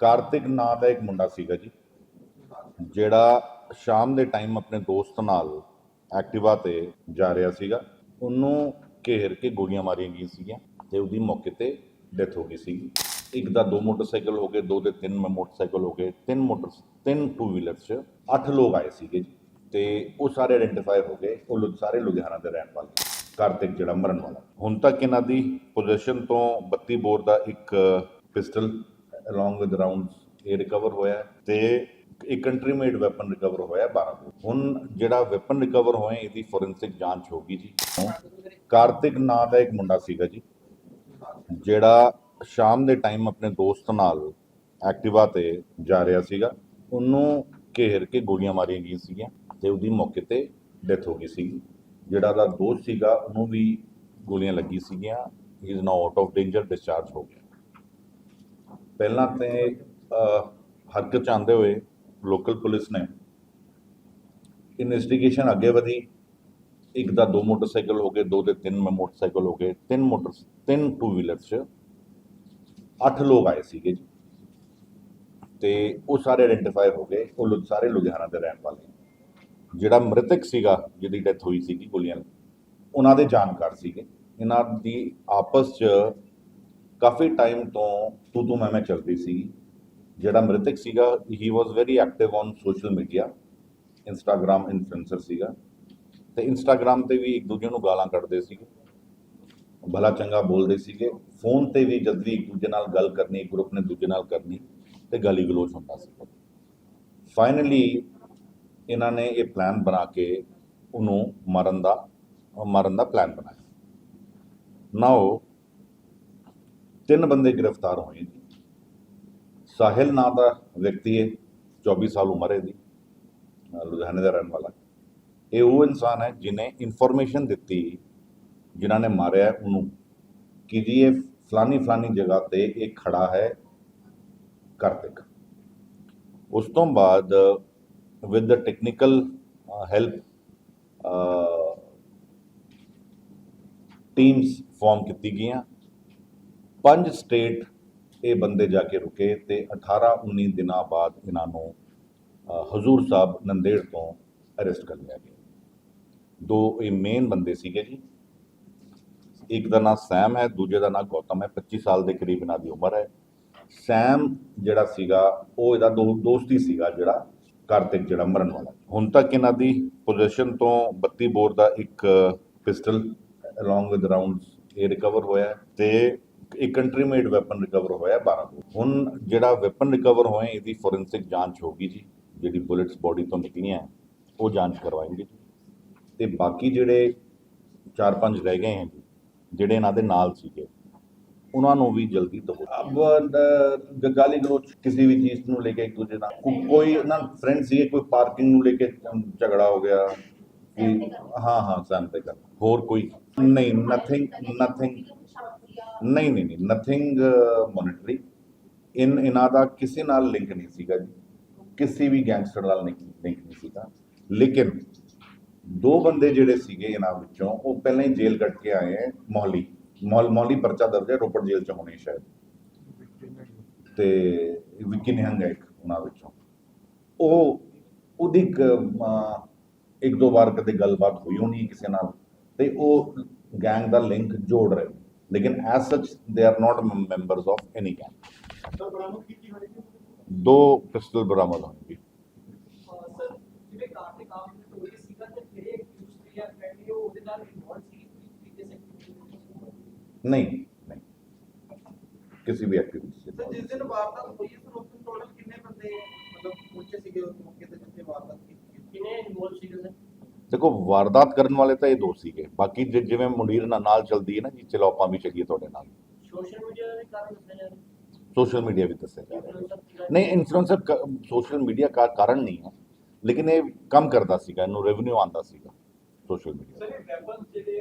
ਕਾਰਤਿਕ ਨਾਂ ਦਾ ਇੱਕ ਮੁੰਡਾ ਸੀਗਾ ਜੀ, ਜਿਹੜਾ ਸ਼ਾਮ ਦੇ ਟਾਈਮ ਆਪਣੇ ਦੋਸਤ ਨਾਲ ਐਕਟਿਵਾ ਤੇ ਜਾ ਰਿਹਾ ਸੀਗਾ। ਉਹਨੂੰ ਘੇਰ ਕੇ ਗੋਲੀਆਂ ਮਾਰੀਆਂ ਗਈਆਂ ਸੀਗੀਆਂ ਤੇ ਉਹਦੀ ਮੌਕੇ ਤੇ ਡੈਥ ਹੋ ਗਈ ਸੀ ਇੱਕ ਦਾ ਦੋ ਮੋਟਰਸਾਈਕਲ ਹੋ ਗਏ, ਦੋ ਦੇ ਤਿੰਨ ਮੋਟਰਸਾਈਕਲ ਹੋ ਗਏ, ਤਿੰਨ ਮੋਟਰ, ਤਿੰਨ ਟੂ ਵੀਲਰ 'ਚ ਅੱਠ ਲੋਕ ਆਏ ਸੀਗੇ ਜੀ ਤੇ ਉਹ ਸਾਰੇ ਆਇਡੈਂਟੀਫਾਈ ਹੋ ਗਏ, ਉਹ ਸਾਰੇ ਲੁਧਿਆਣਾ ਦੇ ਰਹਿਣ ਵਾਲੇ, ਕਾਰਤਿਕ ਜਿਹੜਾ ਮਰਨ ਵਾਲਾ। ਹੁਣ ਤੱਕ ਇਹਨਾਂ ਦੀ ਪੋਜੀਸ਼ਨ ਤੋਂ 32 ਬੋਰ ਦਾ ਇੱਕ ਪਿਸਟਲ ਅਲੋਂਗ ਵਿਦ ਰਾਉਂਡਸ ਇਹ ਰਿਕਵਰ ਹੋਇਆ ਹੈ ਤੇ ਇੱਕ ਕੰਟਰੀ ਮੇਡ ਵੈਪਨ ਰਿਕਵਰ ਹੋਇਆ 12 ਬੋਰ ਹੁਣ ਜਿਹੜਾ ਵੈਪਨ ਰਿਕਵਰ ਹੋਏ ਇਹਦੀ ਫੋਰੈਂਸਿਕ ਜਾਂਚ ਹੋਗੀ ਜੀ। ਕਾਰਤਿਕ ਨਾਂ ਦਾ ਇੱਕ ਮੁੰਡਾ ਸੀਗਾ ਜੀ, ਜਿਹੜਾ ਸ਼ਾਮ ਦੇ ਟਾਈਮ ਆਪਣੇ ਦੋਸਤ ਨਾਲ ਐਕਟਿਵਾ ਤੇ ਜਾ ਰਿਹਾ ਸੀਗਾ। ਉਹਨੂੰ ਘੇਰ ਕੇ ਗੋਲੀਆਂ ਮਾਰੀਆਂ ਗਈਆਂ ਸੀਗੀਆਂ ਤੇ ਉਹਦੀ ਮੌਕੇ ਤੇ ਡੈਥ ਹੋ ਗਈ ਸੀ ਜਿਹੜਾ ਦਾ ਦੋਸਤ ਸੀਗਾ, ਉਹਨੂੰ ਵੀ ਗੋਲੀਆਂ ਲੱਗੀ ਸੀਗੀਆਂ। He is now out of danger discharge ਹੋ ਗਿਆ। ਪਹਿਲਾਂ ਤੇ ਹਰਕਤ ਚ ਆਉਂਦੇ ਹੋਏ ਲੋਕਲ ਪੁਲਿਸ ਨੇ ਇਨਵੈਸਟੀਗੇਸ਼ਨ ਅੱਗੇ ਵਧੀ। ਇੱਕ ਦਾ ਦੋ ਮੋਟਰਸਾਈਕਲ ਹੋ ਗਏ, ਦੋ ਦੇ ਤਿੰਨ ਮੋਟਰਸਾਈਕਲ ਹੋ ਗਏ, ਤਿੰਨ ਮੋਟਰ, ਤਿੰਨ ਟੂ ਵੀਲਰ 'ਚ। ਅੱਠ ਲੋਕ ਆਏ ਸੀਗੇ ਜੀ। ਤੇ ਉਹ ਸਾਰੇ ਆਇਡੈਂਟੀਫਾਈ ਹੋ ਗਏ, ਉਹ ਸਾਰੇ ਲੁਧਿਆਣਾ ਦੇ ਰਹਿਣ ਵਾਲੇ। ਜਿਹੜਾ ਮ੍ਰਿਤਕ ਸੀਗਾ, ਜਿਹਦੀ ਡੈਥ ਹੋਈ ਸੀਗੀ ਗੋਲੀਆਂ ਉਹਨਾਂ ਦੇ ਜਾਣਕਾਰ ਸੀਗੇ। ਇਹਨਾਂ ਦੀ ਆਪਸ 'ਚ ਕਾਫੀ ਟਾਈਮ ਤੋਂ ਤੂੰ ਤੂੰ ਮੈਂ ਮੈਂ ਚੱਲਦੀ ਸੀ। ਜਿਹੜਾ ਮ੍ਰਿਤਕ ਸੀਗਾ he was very active on social media Instagram influencer ਸੀਗਾ। ਤੇ ਇੰਸਟਾਗ੍ਰam ਤੇ ਵੀ ਇੱਕ ਦੂਜੇ ਨੂੰ ਗਾਲਾਂ ਕੱਢਦੇ ਸੀਗੇ। ਭਲਾ ਚੰਗਾ ਬੋਲਦੇ ਸੀਗੇ। ਫੋਨ ਤੇ ਵੀ ਜਦ ਵੀ ਇੱਕ ਦੂਜੇ ਨਾਲ ਗੱਲ ਕਰਨੀ, ਇੱਕ ਗਰੁੱਪ ਨੇ ਦੂਜੇ ਨਾਲ ਕਰਨੀ ਤੇ ਗਾਲੀ ਗਲੋਚ ਹੁੰਦਾ ਸੀ। ਫਾਈਨਲੀ ਇਹਨਾਂ ਨੇ ਇਹ ਪਲਾਨ ਬਣਾ ਕੇ ਉਹਨੂੰ ਮਾਰਨ ਦਾ ਮਾਰਨ ਦਾ ਪਲਾਨ ਬਣਾਇਆ। ਨਾਓ ਤਿੰਨ ਬੰਦੇ ਗ੍ਰਿਫਤਾਰ ਹੋਏ ਜੀ ਸਾਹਿਲ ਨਾਂ ਦਾ ਵਿਅਕਤੀ ਹੈ 24 ਸਾਲ ਉਮਰ ਹੈ ਦੀ ਲੁਧਿਆਣੇ ਦਾ ਰਹਿਣ ਵਾਲਾ। ਇਹ ਉਹ ਇਨਸਾਨ ਹੈ ਜਿਨੇ ਇਨਫੋਰਮੇਸ਼ਨ ਦਿੱਤੀ, ਜਿਨ੍ਹਾਂ ਨੇ ਮਾਰਿਆ ਉਹਨੂੰ। ਕਿ ਜੀ ਇਹ ਫਲਾਨੀ ਫਲਾਨੀ ਜਗ੍ਹਾ ਤੇ ਇਹ ਖੜਾ ਹੈ ਕਾਰਤਿਕ ਉਸ ਤੋਂ ਬਾਅਦ with the technical help teams form ਕੀਤੀ ਗਈਆਂ। ਪੰਜ ਸਟੇਟ ਇਹ ਬੰਦੇ ਜਾ ਕੇ ਰੁਕੇ ਤੇ 18 19 ਦਿਨਾਂ ਬਾਅਦ ਇਹਨਾਂ ਨੂੰ ਹਜ਼ੂਰ ਸਾਹਿਬ ਨੰਦੇੜ ਤੋਂ ਅਰੈਸਟ ਕਰ ਲਿਆ ਗਿਆ। ਦੋ ਇਹ ਮੇਨ ਬੰਦੇ ਸੀਗੇ ਜੀ। ਇੱਕ ਦਾ ਨਾਮ ਸੈਮ ਹੈ, ਦੂਜੇ ਦਾ ਨਾਮ ਗੌਤਮ ਹੈ। 25 ਸਾਲ ਦੇ ਕਰੀਬ ਇਹਨਾਂ ਦੀ ਉਮਰ ਹੈ। ਸੈਮ ਜਿਹੜਾ ਸੀਗਾ, ਉਹ ਇਹਦਾ ਦੋ, ਦੋਸਤ ਹੀ ਸੀਗਾ ਜਿਹੜਾ ਕਾਰਤਿਕ ਜਿਹੜਾ ਮਰਨ ਵਾਲਾ। ਹੁਣ ਤੱਕ ਇਹਨਾਂ ਦੀ ਪੋਜੀਸ਼ਨ ਤੋਂ 32 ਬੋਰ ਦਾ ਇੱਕ ਪਿਸਟਲ ਅਲੋਂਗ ਵਿਦ ਰਾਉਂਡਸ ਇਹ ਰਿਕਵਰ ਹੋਇਆ ਹੈ ਤੇ ਇੱਕ ਕੰਟਰੀ ਮੇਡ ਵੈਪਨ ਰਿਕਵਰ ਹੋਇਆ 12 ਬੋਰ ਹੁਣ ਜਿਹੜਾ ਵੈਪਨ ਰਿਕਵਰ ਹੋਏ ਇਹਦੀ ਫੋਰੈਂਸਿਕ ਜਾਂਚ ਹੋਗੀ ਜੀ। ਜਿਹੜੀ ਬੁllets ਬੋਡੀ ਤੋਂ ਨਿਕਲੀਆਂ ਹੈ, ਉਹ ਜਾਂਚ ਕਰਵਾਏਂਗੇ ਤੇ ਬਾਕੀ ਜਿਹੜੇ ਚਾਰ ਪੰਜ ਰਹਿ ਗਏ ਹਨ ਜਿਹੜੇ ਇਹਨਾਂ ਦੇ ਨਾਲ ਸੀਗੇ ਉਹਨਾਂ ਨੂੰ ਵੀ ਜਲਦੀ ਦੋ ਅਬ ਅ, ਗਾਲੀ ਗਲੋਚ ਕਿਸੇ ਵੀ ਚੀਜ਼ ਨੂੰ ਲੈ ਕੇ ਇੱਕ ਦੂਜੇ ਨਾਲ ਕੋਈ ਨਾ ਫਰੈਂਡ ਸੀਗੇ ਕੋਈ ਪਾਰਕਿੰਗ ਨੂੰ ਲੈ ਕੇ ਝਗੜਾ ਹੋ ਗਿਆ ਕਿ ਹਾਂ ਹਾਂ ਸੈਮ ਤੇ ਕਰ। ਹੋਰ ਕੋਈ? ਨਹੀਂ ਨਥਿੰਗ ਨਥਿੰਗ ਨਹੀਂ ਨਹੀਂ ਨਹੀਂ ਨਥਿੰਗ ਮੋਨਿਟਰੀ ਇਨ ਇਹਨਾਂ ਦਾ ਕਿਸੇ ਨਾਲ ਲਿੰਕ ਨਹੀਂ ਸੀਗਾ ਜੀ। ਕਿਸੇ ਵੀ ਗੈਂਗਸਟਰ ਨਾਲ ਲਿੰਕ ਲਿੰਕ ਨਹੀਂ ਸੀਗਾ। ਲੇਕਿਨ ਦੋ ਬੰਦੇ ਜਿਹੜੇ ਸੀਗੇ ਇਹਨਾਂ ਵਿੱਚੋਂ ਉਹ ਪਹਿਲਾਂ ਹੀ ਜੇਲ੍ਹ ਕੱਟ ਕੇ ਆਏ ਹੈ ਮੌਲੀ। ਮੌਲ ਮੌਲੀ ਪਰਚਾ ਦਰਜ ਹੈ ਰੋਪੜ ਜੇਲ੍ਹ ਚ ਹੋਣੇ ਸ਼ਾਇਦ। ਤੇ ਵਿੱਕੀ ਨਿਹੰਗ ਹੈ ਇੱਕ ਉਹਨਾਂ ਵਿੱਚੋਂ। ਉਹ ਉਹਦੀ ਇੱਕ, ਇੱਕ ਦੋ ਵਾਰ ਕਦੇ ਗੱਲਬਾਤ ਹੋਈ ਹੋਣੀ ਕਿਸੇ ਨਾਲ ਤੇ ਉਹ ਗੈਂਗ ਦਾ ਲਿੰਕ ਜੋੜ ਰਹੇ ਲੇਕਿਨ ਐਸ ਸੱਚ ਦੇ are not members of any gang sir ਬਰਾਮਦ ਕੀਤੀ ਹੋਈ ਸੀ ਦੋ ਪਿਸਟਲ ਬਰਾਮਦ ਹੋਣਗੇ ਸਰ ਜਿਵੇਂ ਕਾਰਤਿਕ ਆਪ ਨੇ ਟੋਰੀ ਸੀਗਾ ਤੇ ਜਿਹੜੇ ਐਕਿਊਜ਼ ਤੇ ਆ ਫੈਮਿਲੀ ਉਹ ਉਹਦੇ ਨਾਲ ਇਨਵੋਲਵ ਸੀ ਪ੍ਰੀਵੀਅਸ ਐਕਟੀਵਿਟੀ ਨਹੀਂ ਨਹੀਂ ਕਿਸੇ ਵੀ ਐਕਟੀਵਿਟੀ ਸਰ ਦੇਖੋ ਵਾਰਦਾਤ ਕਰਨ ਵਾਲੇ ਤਾਂ ਇਹ ਦੋ ਸੀਗੇ। ਬਾਕੀ ਜਿ- ਜਿਵੇਂ ਮੁੰਡੀਰ ਨਾਲ ਚੱਲਦੀ ਹੈ ਨਾ ਜੀ ਚਲੋ ਆਪਾਂ ਵੀ ਚੱਲੀਏ ਤੁਹਾਡੇ ਨਾਲ। ਸੋਸ਼ਲ ਮੀਡੀਆ ਦੇ ਕਾਰਨ ਦੱਸਿਆ ਜਾ ਰਿਹਾ। ਸੋਸ਼ਲ ਮੀਡੀਆ ਵੀ ਦੱਸਿਆ ਜਾ ਰਿਹਾ। ਨਹੀਂ ਇਨਫਲੂਐਂਸਰ ਸੋਸ਼ਲ ਮੀਡੀਆ ਦਾ ਕਾਰਨ ਨਹੀਂ ਹੈ। ਲੇਕਿਨ ਇਹ ਕੰਮ ਕਰਦਾ ਸੀਗਾ ਇਹਨੂੰ ਰੈਵਨਿਊ ਆਂਦਾ ਸੀਗਾ ਸੋਸ਼ਲ ਮੀਡੀਆ ਸਰ ਇਹ ਵੈਪਨ ਜਿਹੜੇ